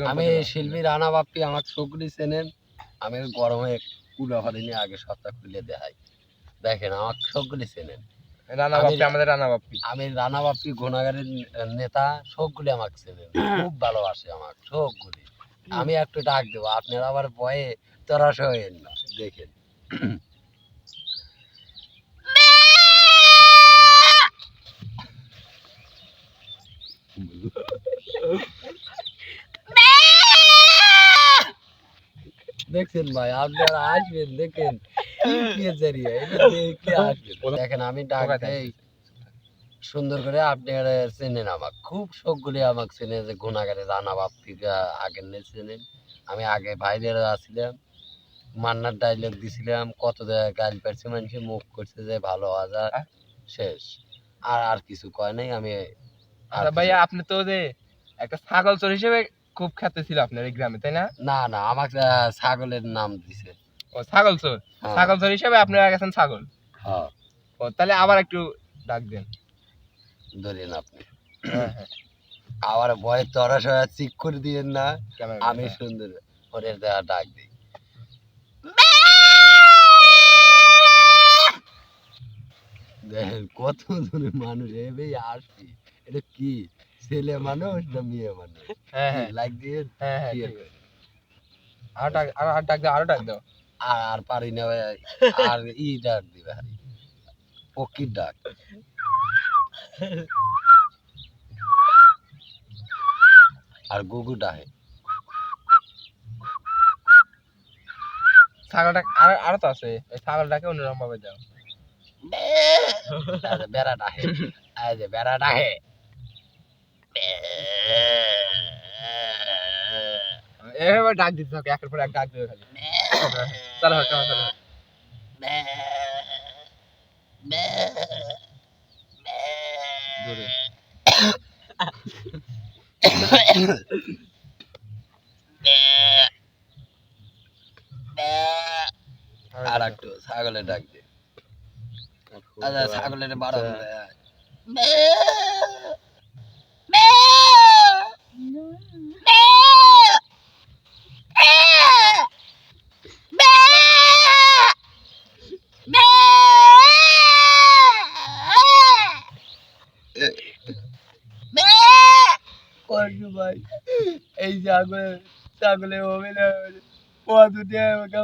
আমি শিল্পী রানা বাপ্পি আমার চোখরি চেনেন আমি গরমে কুড়া হরিনি আগে সপ্তাহ খুলে দেখাই। দেখেন আমার চোখগুলি চেনেন রানা আমি- বাপ্পি আমাদের রানা বাপ্পি। আমি রানা বাপ্পি গুণাগারের নেতা সবগুলি আমাকে চেনেন খুব ভালোবাসে আমার সবগুলি আমি একটু ডাক দেবো আপনারা আবার ভয়ে তরাস হয়েন না। দেখেন। দেখছেন ভাই আপনারা আসবেন দেখেন। দেখেন আমি ডাক দেই। সুন্দর করে আপনারা চেনেন আমাকে খুব আমাকে চেনে যে গুণাগারে রানা আগে নে চেনেন। আমি আগে বাইরের আসছিলাম মান্নার ডাইলগ দিছিলাম কত জায়গায় গাল পাচ্ছি মানুষে মুখ করছে যে ভালো হওয়া যায় শেষ। আর আর কিছু কয় নাই আমি আর আচ্ছা ভাইয়া আপনি তো যে একটা ছাগল চোর হিসেবে খুব খ্যাত ছিল আপনার এই গ্রামে তাই না? না না আমাকে ছাগলের নাম দিছে। ও ছাগল চোর? হ্যাঁ, ছাগল চোর হিসেবে আপনারা গেছেন ছাগল? হ্যাঁ। ও তাহলে আবার একটু ডাক দেন। ধরেন আপনি। আবার ভয়ের তরস হয়ে চিক করে দিয়েন না। আমি সুন্দর ওরে ডাক দিই। দেখেন কত ধরে মানুষ এবে আসবি এটা কি? ছেলে মানুষ না মেয়ে মানুষ। হ্যাঁ হ্যাঁ। লাইক দিয়ে হ্যাঁ হ্যাঁ আছে। আর ডাক আর আর ডাক দাও আরও ডাক দাও। আর পারি না ভাই, আর ই ডাক দিবে হারি পক্ষীর ডাক। আর গুগু ডাকে। ছাগল ডাক আর আরও তো আছে। ওই ছাগল ডাকে অন্যরকম ভাবে আর বেড়া ডাকে। এই যে বেড়া ডাকে। এভাবে ডাক দিতে থাকে একের পর এক ডাক দিতে খালি চলো চলো চলো। আর একটু ছাগলের ডাক দে। আচ্ছা ছাগলের বারো করবি ভাই। এই ছাগল ছাগলে হবে না ও দুটি আমাকে